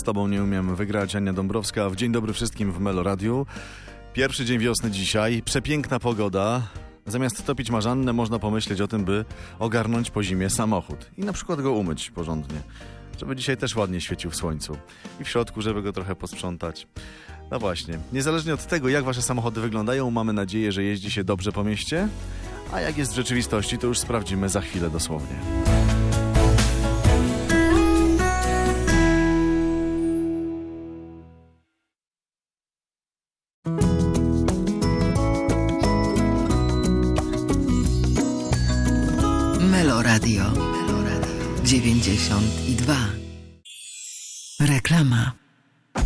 Z tobą nie umiem wygrać. Ania Dąbrowska. W dzień dobry wszystkim w Melo Radiu. Pierwszy dzień wiosny dzisiaj. Przepiękna pogoda. Zamiast topić marzannę, można pomyśleć o tym, by ogarnąć po zimie samochód i na przykład go umyć porządnie. Żeby dzisiaj też ładnie świecił w słońcu. I w środku, żeby go trochę posprzątać. No właśnie. Niezależnie od tego, jak wasze samochody wyglądają, mamy nadzieję, że jeździ się dobrze po mieście. A jak jest w rzeczywistości, to już sprawdzimy za chwilę dosłownie. Melo Radio. 92. Reklama.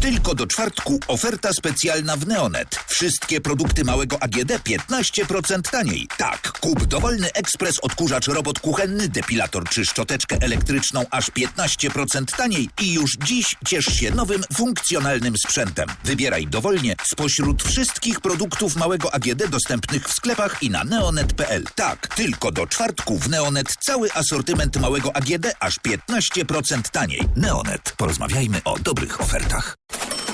Tylko do czwartku oferta specjalna w Neonet. Wszystkie produkty małego AGD 15% taniej. Tak, kup dowolny ekspres odkurzacz robot kuchenny, depilator czy szczoteczkę elektryczną aż 15% taniej i już dziś ciesz się nowym, funkcjonalnym sprzętem. Wybieraj dowolnie spośród wszystkich produktów małego AGD dostępnych w sklepach i na neonet.pl. Tak, tylko do czwartku w Neonet cały asortyment małego AGD aż 15% taniej. Neonet. Porozmawiajmy o dobrych ofertach.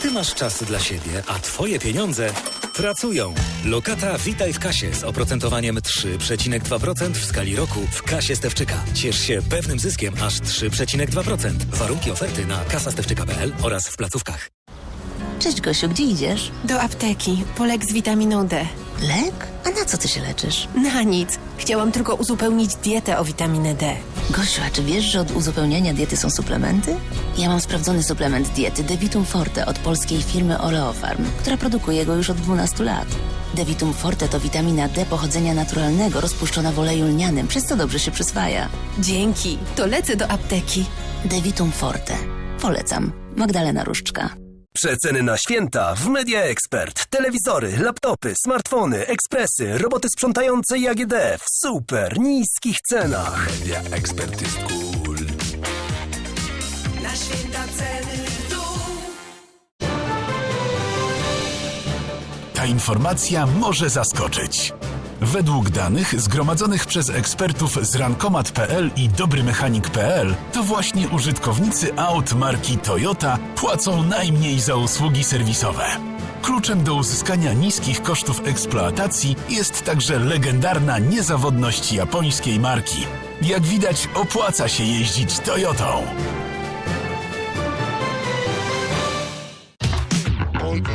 Ty masz czas dla siebie, a twoje pieniądze pracują. Lokata Witaj w kasie z oprocentowaniem 3,2% w skali roku w kasie Stewczyka. Ciesz się pewnym zyskiem aż 3,2%. Warunki oferty na kasastewczyka.pl oraz w placówkach. Cześć Gosiu, gdzie idziesz? Do apteki. Po lek z witaminą D. Lek? A na co ty się leczysz? Na nic. Chciałam tylko uzupełnić dietę o witaminę D. Gosiu, a czy wiesz, że od uzupełniania diety są suplementy? Ja mam sprawdzony suplement diety Devitum Forte od polskiej firmy Oleofarm, która produkuje go już od 12 lat. Devitum Forte to witamina D pochodzenia naturalnego, rozpuszczona w oleju lnianym, przez co dobrze się przyswaja. Dzięki. To lecę do apteki. Devitum Forte. Polecam. Magdalena Różczka. Przeceny na święta w Media Expert. Telewizory, laptopy, smartfony, ekspresy, roboty sprzątające i AGD w super niskich cenach. Media Expert jest cool. Ta informacja może zaskoczyć. Według danych zgromadzonych przez ekspertów z rankomat.pl i dobrymechanik.pl, to właśnie użytkownicy aut marki Toyota płacą najmniej za usługi serwisowe. Kluczem do uzyskania niskich kosztów eksploatacji jest także legendarna niezawodność japońskiej marki. Jak widać, opłaca się jeździć Toyotą.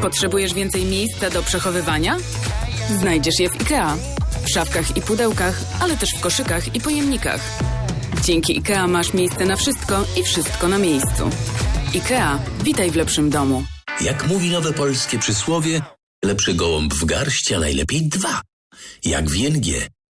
Potrzebujesz więcej miejsca do przechowywania? Znajdziesz je w IKEA. W szafkach i pudełkach, ale też w koszykach i pojemnikach. Dzięki IKEA masz miejsce na wszystko i wszystko na miejscu. IKEA, witaj w lepszym domu. Jak mówi nowe polskie przysłowie, lepszy gołąb w garści, a najlepiej dwa. Jak w ING.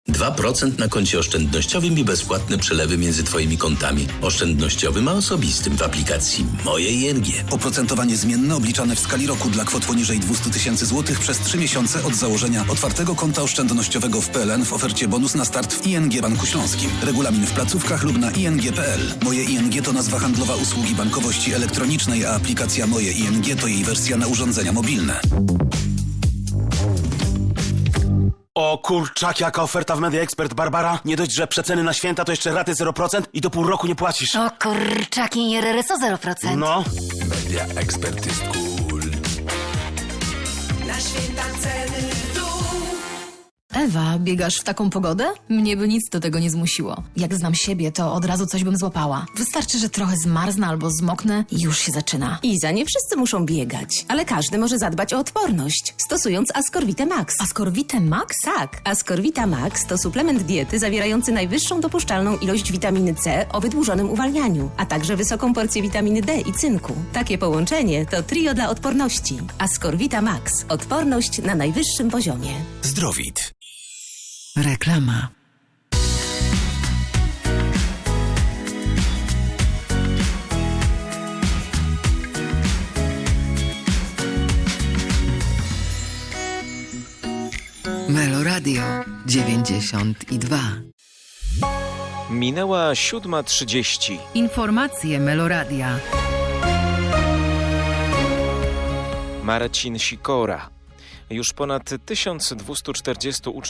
2% na koncie oszczędnościowym i bezpłatne przelewy między Twoimi kontami oszczędnościowym a osobistym w aplikacji Moje ING. Oprocentowanie zmienne obliczane w skali roku dla kwot poniżej 200 tysięcy złotych przez 3 miesiące od założenia otwartego konta oszczędnościowego w PLN w ofercie bonus na start w ING Banku Śląskim. Regulamin w placówkach lub na ing.pl. Moje ING to nazwa handlowa usługi bankowości elektronicznej, a aplikacja Moje ING to jej wersja na urządzenia mobilne. O kurczak, jaka oferta w Media Expert, Barbara. Nie dość, że przeceny na święta to jeszcze raty 0% i do pół roku nie płacisz. O kurczaki, RRSO 0%. No. Media Expert jest cool. Ewa, biegasz w taką pogodę? Mnie by nic do tego nie zmusiło. Jak znam siebie, to od razu coś bym złapała. Wystarczy, że trochę zmarznę albo zmoknę i już się zaczyna. Iza, nie wszyscy muszą biegać, ale każdy może zadbać o odporność, stosując Ascorvite Max. Ascorvite Max? Tak, Ascorvita Max to suplement diety zawierający najwyższą dopuszczalną ilość witaminy C o wydłużonym uwalnianiu, a także wysoką porcję witaminy D i cynku. Takie połączenie to trio dla odporności. Ascorvita Max. Odporność na najwyższym poziomie. Zdrowit. Reklama. Melo Radio 92. Minęła 7.30. Informacje Meloradia. Marcin Sikora. Już ponad 1240 uczniów